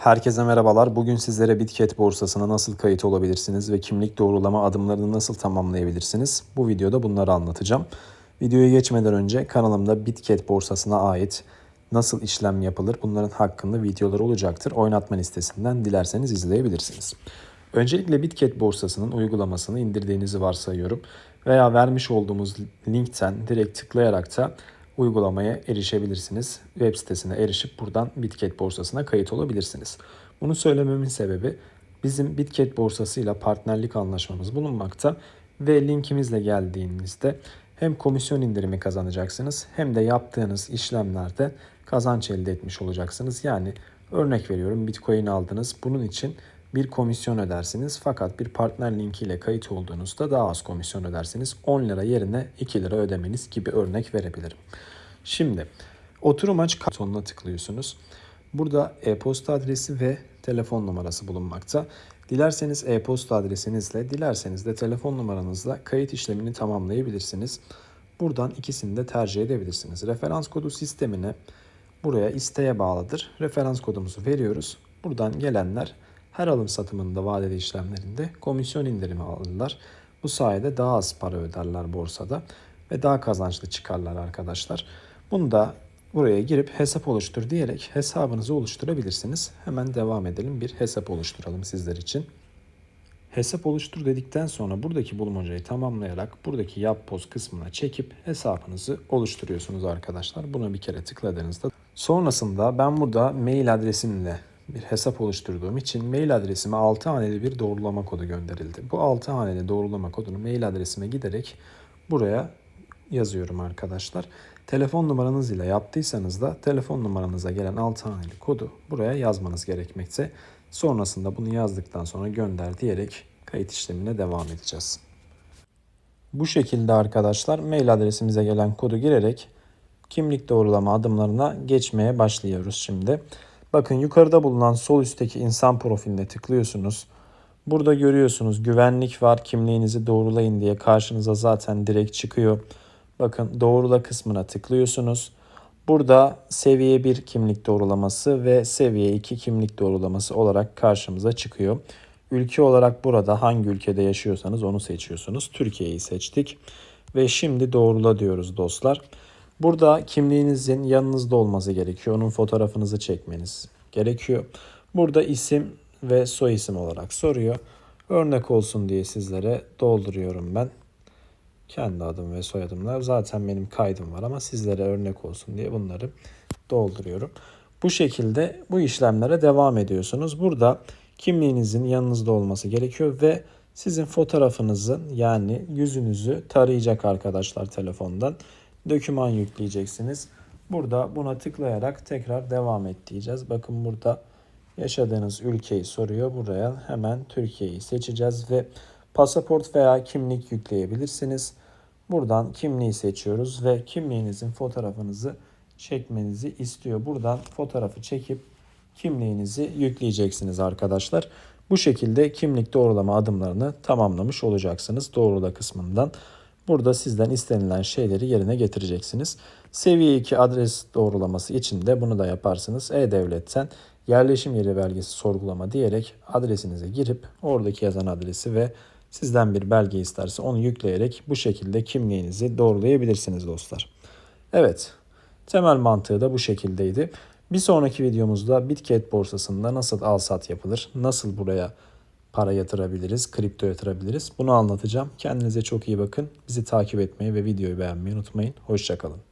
Herkese merhabalar. Bugün sizlere Bitget borsasına nasıl kayıt olabilirsiniz ve kimlik doğrulama adımlarını nasıl tamamlayabilirsiniz? Bu videoda bunları anlatacağım. Videoya geçmeden önce kanalımda Bitget borsasına ait nasıl işlem yapılır bunların hakkında videolar olacaktır. Oynatma listesinden dilerseniz izleyebilirsiniz. Öncelikle Bitget borsasının uygulamasını indirdiğinizi varsayıyorum veya vermiş olduğumuz linkten direkt tıklayarak da uygulamaya erişebilirsiniz. Web sitesine erişip buradan Bitget borsasına kayıt olabilirsiniz. Bunu söylememin sebebi bizim Bitget borsasıyla partnerlik anlaşmamız bulunmakta ve linkimizle geldiğinizde hem komisyon indirimi kazanacaksınız hem de yaptığınız işlemlerde kazanç elde etmiş olacaksınız. Yani örnek veriyorum Bitcoin aldınız. Bunun için bir komisyon ödersiniz. Fakat bir partner linkiyle kayıt olduğunuzda daha az komisyon ödersiniz. 10 lira yerine 2 lira ödemeniz gibi örnek verebilirim. Şimdi oturum aç butonuna tıklıyorsunuz. Burada e-posta adresi ve telefon numarası bulunmakta. Dilerseniz e-posta adresinizle, dilerseniz de telefon numaranızla kayıt işlemini tamamlayabilirsiniz. Buradan ikisini de tercih edebilirsiniz. Referans kodu sistemine buraya isteğe bağlıdır. Referans kodumuzu veriyoruz. Buradan gelenler her alım satımında vadeli işlemlerinde komisyon indirimi alırlar. Bu sayede daha az para öderler borsada ve daha kazançlı çıkarlar arkadaşlar. Bunu da buraya girip hesap oluştur diyerek hesabınızı oluşturabilirsiniz. Hemen devam edelim. Bir hesap oluşturalım sizler için. Hesap oluştur dedikten sonra buradaki bulmacayı tamamlayarak buradaki yap poz kısmına çekip hesabınızı oluşturuyorsunuz arkadaşlar. Buna bir kere tıkladığınızda sonrasında ben burada mail adresimle bir hesap oluşturduğum için mail adresime 6 haneli bir doğrulama kodu gönderildi. Bu 6 haneli doğrulama kodunu mail adresime giderek buraya yazıyorum arkadaşlar. Telefon numaranız ile yaptıysanız da telefon numaranıza gelen 6 haneli kodu buraya yazmanız gerekmekte. Sonrasında bunu yazdıktan sonra gönder diyerek kayıt işlemine devam edeceğiz. Bu şekilde arkadaşlar mail adresimize gelen kodu girerek kimlik doğrulama adımlarına geçmeye başlıyoruz şimdi. Bakın yukarıda bulunan sol üstteki insan profiline tıklıyorsunuz. Burada görüyorsunuz güvenlik var kimliğinizi doğrulayın diye karşınıza zaten direkt çıkıyor. Bakın doğrula kısmına tıklıyorsunuz. Burada seviye 1 kimlik doğrulaması ve seviye 2 kimlik doğrulaması olarak karşımıza çıkıyor. Ülke olarak burada hangi ülkede yaşıyorsanız onu seçiyorsunuz. Türkiye'yi seçtik ve şimdi doğrula diyoruz dostlar. Burada kimliğinizin yanınızda olması gerekiyor. Onun fotoğrafınızı çekmeniz gerekiyor. Burada isim ve soy isim olarak soruyor. Örnek olsun diye sizlere dolduruyorum ben. Kendi adım ve soyadımla zaten benim kaydım var ama sizlere örnek olsun diye bunları dolduruyorum. Bu şekilde bu işlemlere devam ediyorsunuz. Burada kimliğinizin yanınızda olması gerekiyor ve sizin fotoğrafınızın yani yüzünüzü tarayacak arkadaşlar telefondan. Döküman yükleyeceksiniz. Burada buna tıklayarak tekrar devam et diyeceğiz. Bakın burada yaşadığınız ülkeyi soruyor. Buraya hemen Türkiye'yi seçeceğiz ve pasaport veya kimlik yükleyebilirsiniz. Buradan kimliği seçiyoruz ve kimliğinizin fotoğrafınızı çekmenizi istiyor. Buradan fotoğrafı çekip kimliğinizi yükleyeceksiniz arkadaşlar. Bu şekilde kimlik doğrulama adımlarını tamamlamış olacaksınız doğrula kısmından. Burada sizden istenilen şeyleri yerine getireceksiniz. Seviye 2 adres doğrulaması için de bunu da yaparsınız. E-Devlet'ten yerleşim yeri belgesi sorgulama diyerek adresinize girip oradaki yazan adresi ve sizden bir belge isterse onu yükleyerek bu şekilde kimliğinizi doğrulayabilirsiniz dostlar. Evet, temel mantığı da bu şekildeydi. Bir sonraki videomuzda Bitget borsasında nasıl al sat yapılır, nasıl buraya para yatırabiliriz, kripto yatırabiliriz bunu anlatacağım. Kendinize çok iyi bakın. Bizi takip etmeyi ve videoyu beğenmeyi unutmayın. Hoşçakalın.